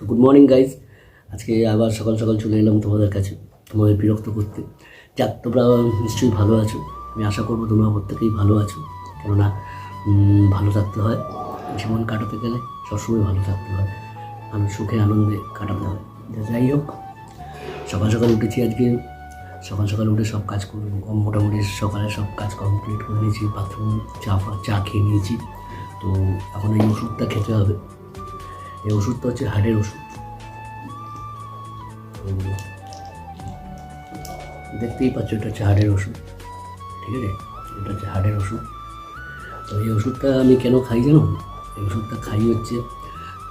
তো good morning guys আজকে আবার সকাল সকাল চলে এলাম তোমাদের কাছে, তোমাদের বিরক্ত করতে। যাক, তোমরা নিশ্চয়ই ভালো আছো। আমি আশা করব তোমরা প্রত্যেকেই ভালো আছো। কেননা ভালো থাকতে হয়। জীবন কাটাতে গেলে সবসময় ভালো থাকতে হয়। আমি সুখে আনন্দে কাটাতে হয়। যাই হোক, সকাল সকাল উঠেছি আজকে। সকাল সকাল উঠে সব কাজ করে মোটামুটি সকালে সব কাজ কমপ্লিট করে নিয়েছি। বাথরুম, চা চা খেয়ে নিয়েছি। তো এখন এই ওষুধটা খেতে হবে। এই ওষুধটা হচ্ছে হার্টের ওষুধ। দেখতেই পাচ্ছ, এটা হচ্ছে হার্টের ওষুধ, ঠিক আছে? এটা হচ্ছে হার্টের ওষুধ। তো এই ওষুধটা আমি কেন খাই জানো? এই ওষুধটা খাই হচ্ছে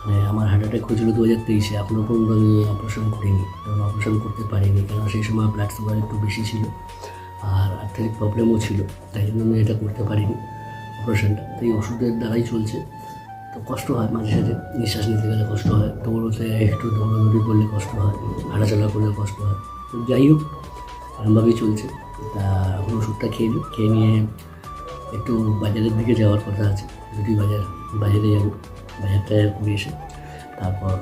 মানে আমার হার্ট অ্যাটাক হয়েছিল দু হাজার তেইশে এখনও পর্যন্ত আমি অপারেশন করিনি, কারণ অপারেশন করতে পারিনি কারণ সেই সময় ব্লাড সুগার একটু বেশি ছিল, আর আর্থিক প্রবলেমও ছিল, তাই জন্য আমি এটা করতে পারিনি অপারেশনটা তো এই ওষুধের দ্বারাই চলছে। কষ্ট হয় মাঝে সাথে নিঃশ্বাস নিতে গেলে কষ্ট হয়, দৌড়তে একটু দৌড়াদৌড়ি করলে কষ্ট হয়, হাঁটাচলা করলে কষ্ট হয়। তো যাই হোক, এরমভাবেই চলছে। তা এখন ওষুধটা খেয়ে নিই, খেয়ে নিয়ে একটু বাজারের দিকে যাওয়ার কথা আছে যদি বাজার, বাজারে যাব। বাজারটা ঘুরে এসে তারপর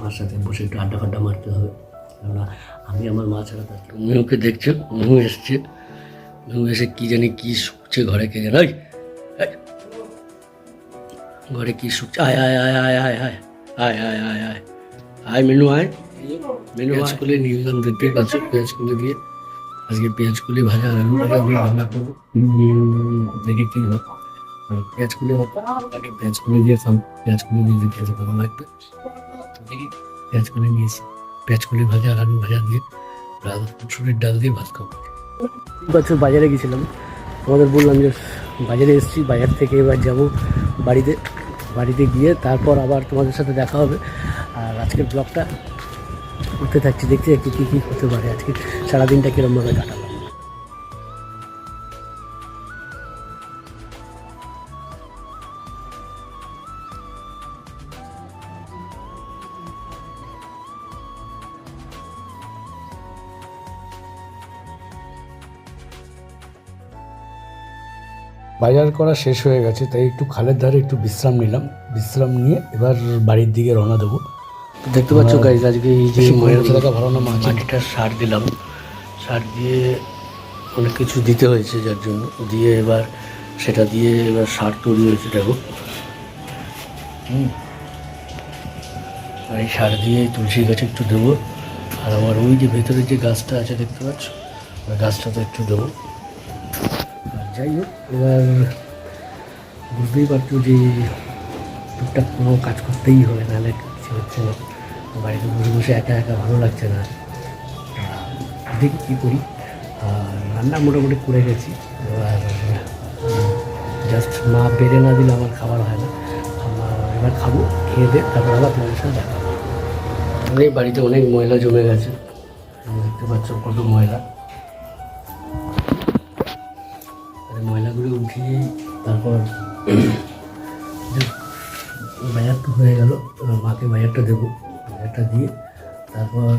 মার সাথে বসে একটু আড্ডা ফাড্ডা মারতে হবে। কেননা আমি আমার মা ছাড়া তার। মেহুকে দেখছ, মেহু এসছে। মেহু এসে কী জানি কী শুকছে ঘরে কে জানে ওই, এই। ঘরে কি শুকছে আয় আয় আয় আয় আয় আয় আয় আয় আয় আয় আয় মেনু আয় মেনু পেঁয়াজ খুলে নিয়ে এলাম দেখতে পাচ্ছ পেঁয়াজ খুলে দিয়ে আজকে পেঁয়াজ খুলে ভাজা আলু ভাজা দিয়ে রান্না করব উম, দেখি কি হয় আর পেঁয়াজ খুলে আগে পেঁয়াজ খুলে দিয়ে খাম পেঁয়াজ খুলে দিয়ে দেখি খেতে ভালো লাগবে তো দেখি পেঁয়াজ খুলে নিয়েছি পেঁয়াজ খুলে ভাজা আর আলু ভাজা দিয়ে রাত মুসুরির ডাল দিয়ে ভাত খাব বছর বাজারে গেছিলাম তোমাদের বললাম যে বাজারে এসেছি বাজার থেকে এবার যাব বাড়িতে বাড়িতে গিয়ে তারপর আবার তোমাদের সাথে দেখা হবে। আর আজকের ব্লগটা করতে থাকছি। দেখতে একটু কী কী হতে পারে আজকে। সারাদিনটা কীরকমভাবে কাটাবো। বাজার করা শেষ হয়ে গেছে তাই একটু খালের ধারে একটু বিশ্রাম নিলাম। বিশ্রাম নিয়ে এবার বাড়ির দিকে রওনা দেবো। দেখতে পাচ্ছ গাইজ আজকে এই যে ময়ূরটা ভালো না মাটিটা সার দিলাম। সার দিয়ে অনেক কিছু দিতে হয়েছে যার জন্য। দিয়ে এবার সেটা দিয়ে এবার সার তৈরি হয়েছে দেখো। আর এই সার দিয়ে তুলসী গাছে একটু দেবো। আর আমার ওই যে ভেতরে যে গাছটা আছে দেখতে পাচ্ছ? ওই গাছটাতে একটু দেবো। যাই হোক, এবার বুঝতেই পারছ যে টুকটাক কোনো কাজ করতেই হবে, নাহলে কিছু হচ্ছে না। বাড়িতে বসে বসে একা একা ভালো লাগছে না। দেখি কী করি। আর রান্না মোটামুটি করে গেছি। এবার জাস্ট মা পেরে না দিলে আমার খাবার হয় না। এবার খাব, খেয়ে দে তারপর আবার তোমাদের সাথে দেখা বাড়িতে অনেক ময়লা জমে গেছে। দেখতে পাচ্ছ কত ময়লা। ময়লাগুলো উঠিয়ে তারপর বাজার তো হয়ে গেল মাকে বাজারটা দেবো। বাজারটা দিয়ে তারপর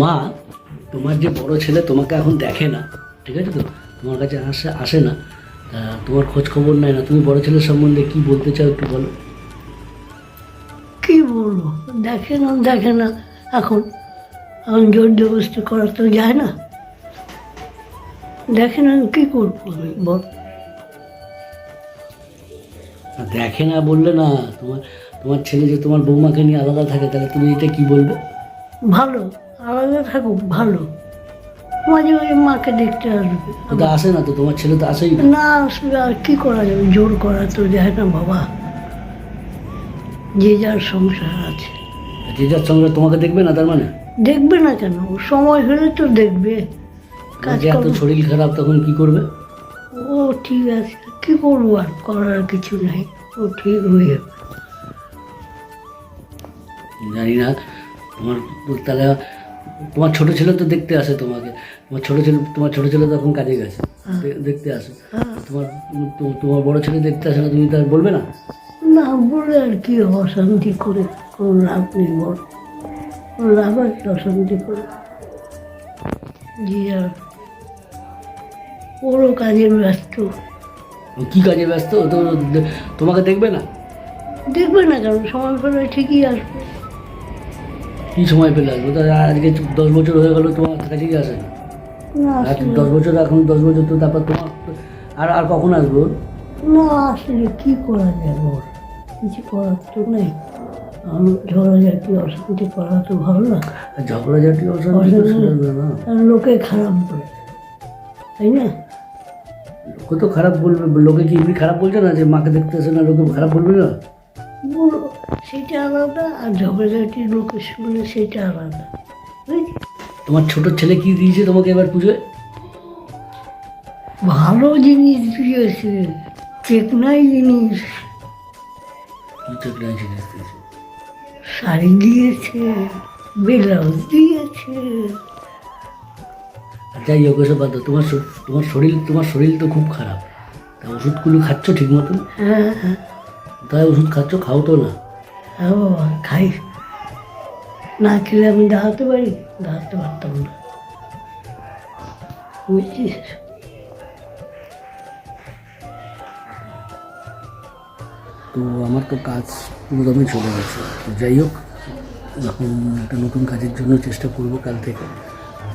মা, তোমার যে বড় ছেলে তোমাকে এখন দেখে না, ঠিক আছে তো? তোমার কাছে আসে আসে না। তোমার খোঁজ খবর নেয় না। তুমি বড় ছেলের সম্বন্ধে কি বলতে চাও একটু বলো। কি বলব? দেখে না দেখে না। এখন এখন জোর জবরদস্তি করা তো যায় না। দেখে না কি করব আমি? বল। দেখে না বললে না তোমার তোমার ছেলে যে তোমার বৌমাকে নিয়ে আলাদা থাকে তাহলে তুমি এটা কি বলবে? ভালো আলাদা থাকুক ভালো। মাঝে মাঝে মাকে দেখতে আসবে। তো আসে না তো তোমার ছেলে তো আসেই না। না আসবে আর কি করা যাবে? জোর করা তো যায় না বাবা। যে যার সংসার আছে। যে যার সংসার তোমাকে দেখবে না তার মানে? দেখবে না কেন? সময় হলে তো দেখবে। কাজ এত শরীর খারাপ তখন কি করবে? ও ঠিক আছে। কি করব আর? করার কিছু নেই। ও ঠিক হয়ে যাবে জানি না তোমার তাহলে তোমার ছোট ছেলে তো দেখতে আসে তোমাকে। তোমার ছোট ছেলে তোমার ছোট ছেলে তখন কাজে গেছে। দেখতে আসে। হ্যাঁ। তোমার তোমার বড় ছেলে দেখতে আসে না তুমি তার বলবে না? না বলে আর কি অশান্তি করে কোনো লাভ নেই কোনো লাভ আছে অশান্তি করে? জি আর ওরও কাজে ব্যস্ত। কি কাজে ব্যস্ত? তো তোমাকে দেখবে না? দেখবে না কেন? সময় পেলে ঠিকই আসবে। কি সময় পেলে আসব? তা আজকে দশ বছর হয়ে গেলো তোমার কাছে কি আসে না। দশ বছর এখন দশ বছর তো তারপর তোমার আর আর কখন আসব? না আসলে কি করা যাবে ওর? কিছু করার তো নেই। আমি ঝগড়াঝাটি অশান্তি করা তো ভালো না। ঝগড়াঝাটি অশান্তি না। লোকে খারাপ বলে তাই না? লোকে তো খারাপ বলবে লোকে কি এমনি খারাপ বলছে না যে মাকে দেখতে আসে না লোকে খারাপ বলবে না? সেটা আলাদা আর ঝগড়াঝাটি লোকের শুনে সেটা আলাদা তোমার ছোট ছেলে কি দিয়েছে তোমাকে এবার পুজোয়? ভালো জিনিস দিয়েছে চেকনাই জিনিস। কি চোখ নাই জিনিস দিয়েছে? শাড়ি দিয়েছে ব্লাউজ দিয়েছে। যাই হোক এসব বাদ তোমার তোমার শরীর তোমার শরীর তো খুব খারাপ। তা ওষুধগুলো খাচ্ছ ঠিক মতন হ্যাঁ হ্যাঁ তাই ওষুধ খাচ্ছ খাও তো না। হ্যাঁ খাই। না খেলে আমি দাঁড়াতে পারি? দাঁড়াতে পারতাম না। বুঝছিস? তো আমার তো কাজ পুরোদমই চলে গেছে। যাই হোক এখন একটা নতুন কাজের জন্য চেষ্টা করব কাল থেকে।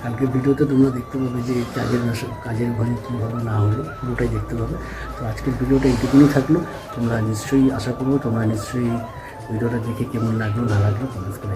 কালকে ভিডিওতে তোমরা দেখতে পাবে যে কাজের কাজের ঘরে কীভাবে না হলো পুরোটাই দেখতে পাবে। তো আজকের ভিডিওটা এইটুকুনি থাকল। তোমরা নিশ্চয়ই আশা করব তোমরা নিশ্চয়ই ভিডিওটা দেখে কেমন লাগল, না লাগল কমেন্ট করে